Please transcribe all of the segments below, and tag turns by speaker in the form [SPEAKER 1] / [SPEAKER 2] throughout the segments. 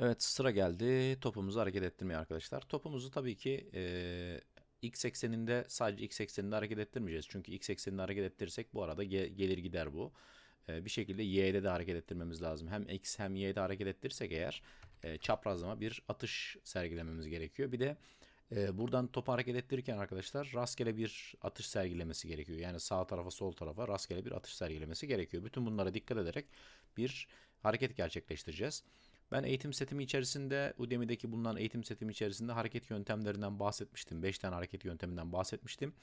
[SPEAKER 1] Evet sıra geldi topumuzu hareket ettirmeye arkadaşlar. Topumuzu tabii ki e, x ekseninde sadece x ekseninde hareket ettirmeyeceğiz. Çünkü x ekseninde hareket ettirirsek bu arada ge- gelir gider bu. E, bir şekilde y'de de hareket ettirmemiz lazım. Hem x hem y'de hareket ettirirsek eğer e, çaprazlama bir atış sergilememiz gerekiyor. Bir de e, buradan topu hareket ettirirken arkadaşlar rastgele bir atış sergilemesi gerekiyor. Yani sağ tarafa sol tarafa rastgele bir atış sergilemesi gerekiyor. Bütün bunlara dikkat ederek bir hareket gerçekleştireceğiz. Ben eğitim setimi içerisinde Udemy'deki bulunan eğitim setimi içerisinde hareket yöntemlerinden bahsetmiştim. 5 tane hareket yönteminden bahsetmiştim.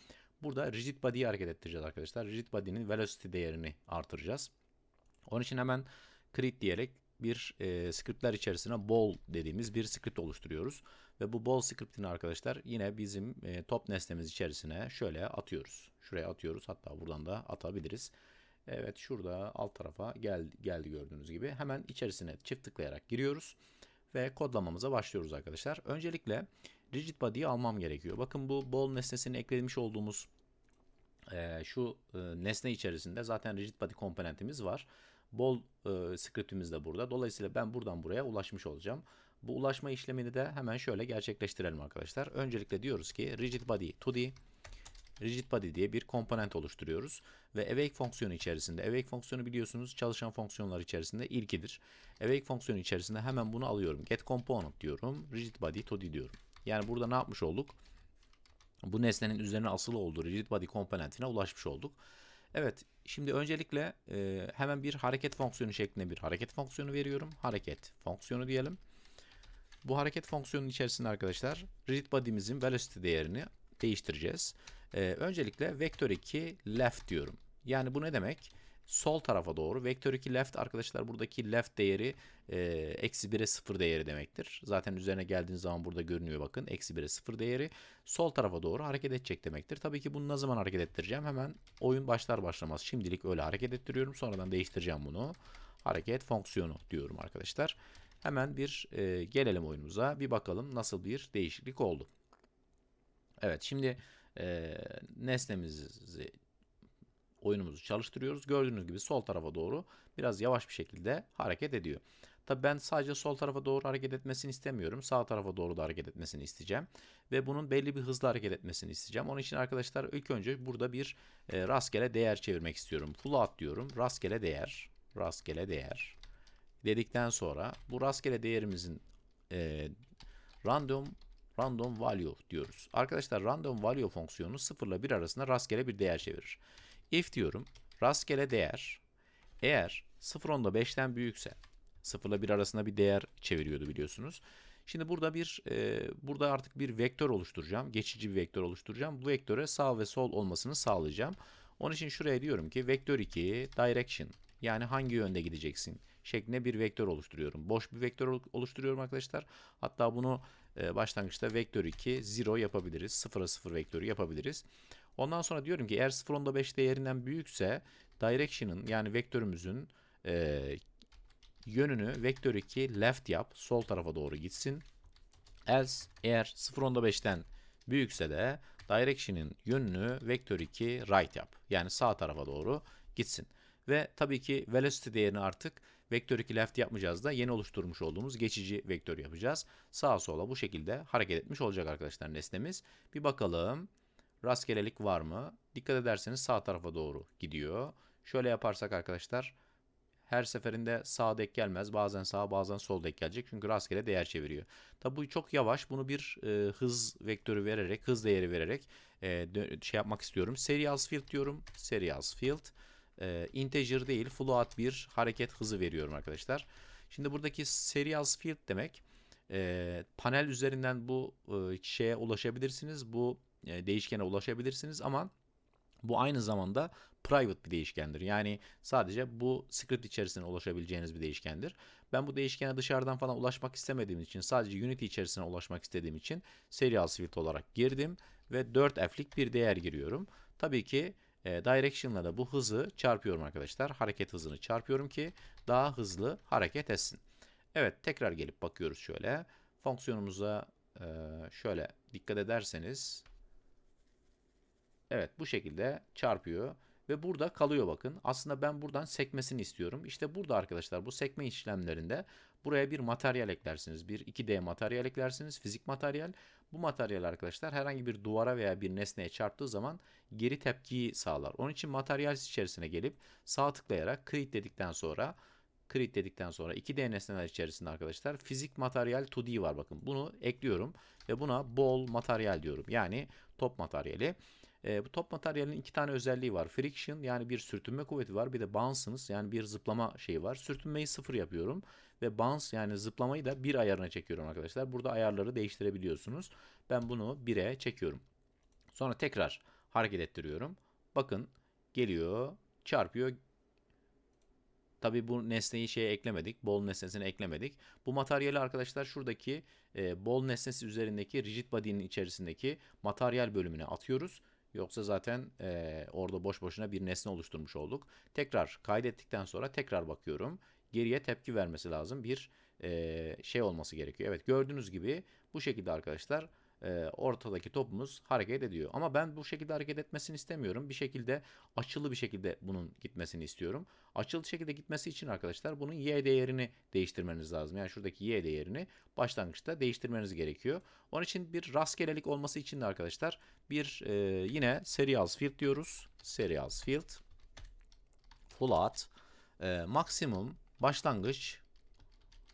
[SPEAKER 1] Burada rigid body'yi hareket ettireceğiz arkadaşlar. Rigid body'nin velocity değerini artıracağız. Onun için hemen create diyerek bir e, scriptler içerisine ball dediğimiz bir script oluşturuyoruz. Ve bu ball scriptini arkadaşlar yine bizim e, top nesnemiz içerisine şöyle atıyoruz. Şuraya atıyoruz. Hatta buradan da atabiliriz. Evet şurada alt tarafa gel, geldi gördüğünüz gibi. Hemen içerisine çift tıklayarak giriyoruz. Ve kodlamamıza başlıyoruz arkadaşlar. Öncelikle rigid body'yi almam gerekiyor. Bakın bu ball nesnesini eklemiş olduğumuz e, şu e, nesne içerisinde zaten rigid body komponentimiz var. Ball e, scriptimiz de burada. Dolayısıyla ben buradan buraya ulaşmış olacağım. Bu ulaşma işlemini de hemen şöyle gerçekleştirelim arkadaşlar. Öncelikle diyoruz ki rigid body 2D rigid body diye bir komponent oluşturuyoruz. Ve awake fonksiyonu içerisinde, awake fonksiyonu biliyorsunuz çalışan fonksiyonlar içerisinde ilkidir. Awake fonksiyonu içerisinde hemen bunu alıyorum. Get component diyorum. Rigid body to d diyorum. Yani burada ne yapmış olduk? Bu nesnenin üzerine asılı olduğu rigid body komponentine ulaşmış olduk. Evet, şimdi öncelikle e, hemen bir hareket fonksiyonu şeklinde bir hareket fonksiyonu veriyorum. Hareket fonksiyonu diyelim. Bu hareket fonksiyonunun içerisinde arkadaşlar rigid body'mizin velocity değerini değiştireceğiz. Ee, öncelikle vektör 2 left diyorum. Yani bu ne demek? Sol tarafa doğru. Vektör 2 left arkadaşlar buradaki left değeri e, eksi 1'e 0 değeri demektir. Zaten üzerine geldiğiniz zaman burada görünüyor bakın. Eksi 1'e 0 değeri sol tarafa doğru hareket edecek demektir. Tabii ki bunu ne zaman hareket ettireceğim? Hemen oyun başlar başlamaz. Şimdilik öyle hareket ettiriyorum. Sonradan değiştireceğim bunu. Hareket fonksiyonu diyorum arkadaşlar. Hemen bir e, gelelim oyunumuza. Bir bakalım nasıl bir değişiklik oldu. Evet şimdi e, nesnemizi oyunumuzu çalıştırıyoruz. Gördüğünüz gibi sol tarafa doğru biraz yavaş bir şekilde hareket ediyor. Tabi ben sadece sol tarafa doğru hareket etmesini istemiyorum. Sağ tarafa doğru da hareket etmesini isteyeceğim. Ve bunun belli bir hızla hareket etmesini isteyeceğim. Onun için arkadaşlar ilk önce burada bir e, rastgele değer çevirmek istiyorum. Float diyorum. Rastgele değer. Rastgele değer. Dedikten sonra bu rastgele değerimizin e, random random value diyoruz. Arkadaşlar random value fonksiyonu 0 ile 1 arasında rastgele bir değer çevirir. If diyorum rastgele değer eğer 0 onda 5'ten büyükse 0 ile 1 arasında bir değer çeviriyordu biliyorsunuz. Şimdi burada bir e, burada artık bir vektör oluşturacağım. Geçici bir vektör oluşturacağım. Bu vektöre sağ ve sol olmasını sağlayacağım. Onun için şuraya diyorum ki vektör 2 direction yani hangi yönde gideceksin şeklinde bir vektör oluşturuyorum. Boş bir vektör oluşturuyorum arkadaşlar. Hatta bunu e, başlangıçta vektör 2 0 yapabiliriz. 0'a 0 vektörü yapabiliriz. Ondan sonra diyorum ki eğer 0.5 değerinden büyükse direction'ın yani vektörümüzün e, yönünü vektör 2 left yap. Sol tarafa doğru gitsin. Else eğer 0.5'ten büyükse de direction'ın yönünü vektör 2 right yap. Yani sağ tarafa doğru gitsin. Ve tabii ki velocity değerini artık vektör 2 left yapmayacağız da yeni oluşturmuş olduğumuz geçici vektör yapacağız. Sağa sola bu şekilde hareket etmiş olacak arkadaşlar nesnemiz. Bir bakalım rastgelelik var mı? Dikkat ederseniz sağ tarafa doğru gidiyor. Şöyle yaparsak arkadaşlar her seferinde sağ denk gelmez. Bazen sağ bazen sol denk gelecek. Çünkü rastgele değer çeviriyor. Tabi bu çok yavaş. Bunu bir e, hız vektörü vererek, hız değeri vererek e, şey yapmak istiyorum. Serials field diyorum. Serials field e, integer değil float bir hareket hızı veriyorum arkadaşlar. Şimdi buradaki serials field demek e, panel üzerinden bu e, şeye ulaşabilirsiniz. Bu e, değişkene ulaşabilirsiniz ama bu aynı zamanda private bir değişkendir. Yani sadece bu script içerisine ulaşabileceğiniz bir değişkendir. Ben bu değişkene dışarıdan falan ulaşmak istemediğim için sadece Unity içerisine ulaşmak istediğim için serials field olarak girdim ve 4f'lik bir değer giriyorum. Tabii ki e, direction'la da bu hızı çarpıyorum arkadaşlar. Hareket hızını çarpıyorum ki daha hızlı hareket etsin. Evet tekrar gelip bakıyoruz şöyle. Fonksiyonumuza e, şöyle dikkat ederseniz Evet bu şekilde çarpıyor ve burada kalıyor bakın. Aslında ben buradan sekmesini istiyorum. İşte burada arkadaşlar bu sekme işlemlerinde buraya bir materyal eklersiniz. Bir 2D materyal eklersiniz. Fizik materyal. Bu materyal arkadaşlar herhangi bir duvara veya bir nesneye çarptığı zaman geri tepkiyi sağlar. Onun için materyal içerisine gelip sağ tıklayarak create dedikten sonra create dedikten sonra 2D nesneler içerisinde arkadaşlar fizik materyal 2D var bakın. Bunu ekliyorum ve buna ball materyal diyorum. Yani top materyali. E, bu top materyalin iki tane özelliği var. Friction yani bir sürtünme kuvveti var. Bir de bounce'ınız yani bir zıplama şeyi var. Sürtünmeyi sıfır yapıyorum. Ve bounce yani zıplamayı da bir ayarına çekiyorum arkadaşlar. Burada ayarları değiştirebiliyorsunuz. Ben bunu 1'e çekiyorum. Sonra tekrar hareket ettiriyorum. Bakın geliyor, çarpıyor. Tabi bu nesneyi şeye eklemedik. Bol nesnesini eklemedik. Bu materyali arkadaşlar şuradaki e, bol nesnesi üzerindeki rigid body'nin içerisindeki materyal bölümüne atıyoruz. Yoksa zaten e, orada boş boşuna bir nesne oluşturmuş olduk. Tekrar kaydettikten sonra tekrar bakıyorum. Geriye tepki vermesi lazım. Bir e, şey olması gerekiyor. Evet gördüğünüz gibi bu şekilde arkadaşlar ortadaki topumuz hareket ediyor. Ama ben bu şekilde hareket etmesini istemiyorum. Bir şekilde açılı bir şekilde bunun gitmesini istiyorum. Açılı şekilde gitmesi için arkadaşlar bunun y değerini değiştirmeniz lazım. Yani şuradaki y değerini başlangıçta değiştirmeniz gerekiyor. Onun için bir rastgelelik olması için de arkadaşlar bir e, yine serials field diyoruz. Serials field float e, maksimum başlangıç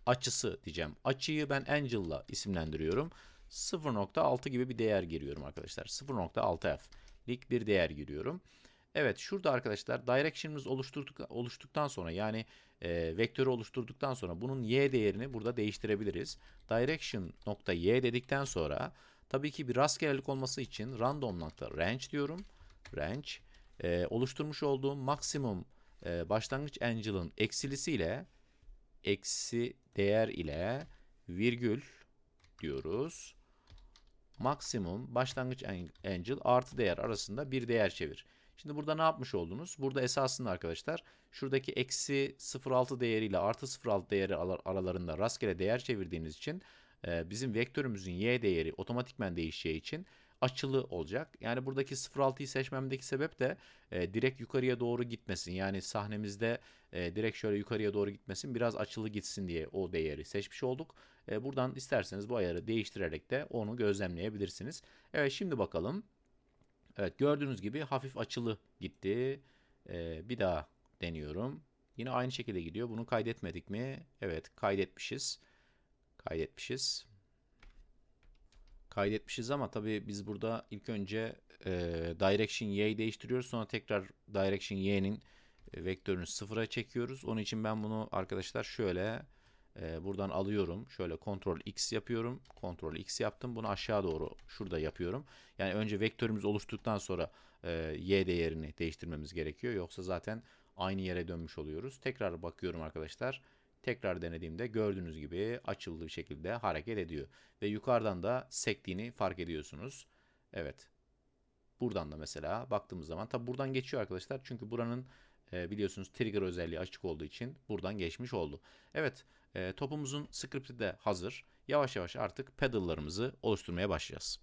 [SPEAKER 1] açısı diyeceğim. Açıyı ben Angel'la isimlendiriyorum. 0.6 gibi bir değer giriyorum arkadaşlar. 0.6f lik bir değer giriyorum. Evet şurada arkadaşlar direction'ımız oluşturduk, oluştuktan sonra yani e, vektörü oluşturduktan sonra bunun y değerini burada değiştirebiliriz. Direction nokta y dedikten sonra tabii ki bir rastgelelik olması için random nokta range diyorum. Range e, oluşturmuş olduğum maksimum e, başlangıç angel'ın eksilisiyle eksi değer ile virgül diyoruz. Maksimum başlangıç angel artı değer arasında bir değer çevir. Şimdi burada ne yapmış oldunuz? Burada esasında arkadaşlar şuradaki eksi 0.6 değeri ile artı 0.6 değeri aralarında rastgele değer çevirdiğiniz için e, bizim vektörümüzün y değeri otomatikmen değişeceği için açılı olacak. Yani buradaki 0.6'yı seçmemdeki sebep de e, direkt yukarıya doğru gitmesin. Yani sahnemizde e, direkt şöyle yukarıya doğru gitmesin. Biraz açılı gitsin diye o değeri seçmiş olduk. E, buradan isterseniz bu ayarı değiştirerek de onu gözlemleyebilirsiniz. Evet şimdi bakalım. Evet gördüğünüz gibi hafif açılı gitti. E, bir daha deniyorum. Yine aynı şekilde gidiyor. Bunu kaydetmedik mi? Evet kaydetmişiz. Kaydetmişiz kaydetmişiz ama tabii biz burada ilk önce e, direction y'yi değiştiriyoruz. Sonra tekrar direction y'nin e, vektörünü sıfıra çekiyoruz. Onun için ben bunu arkadaşlar şöyle e, buradan alıyorum. Şöyle Ctrl X yapıyorum. Ctrl X yaptım. Bunu aşağı doğru şurada yapıyorum. Yani önce vektörümüz oluştuktan sonra e, y değerini değiştirmemiz gerekiyor. Yoksa zaten aynı yere dönmüş oluyoruz. Tekrar bakıyorum arkadaşlar. Tekrar denediğimde gördüğünüz gibi açıldığı bir şekilde hareket ediyor. Ve yukarıdan da sektiğini fark ediyorsunuz. Evet. Buradan da mesela baktığımız zaman tabi buradan geçiyor arkadaşlar. Çünkü buranın e, biliyorsunuz trigger özelliği açık olduğu için buradan geçmiş oldu. Evet e, topumuzun script'i de hazır. Yavaş yavaş artık pedallarımızı oluşturmaya başlayacağız.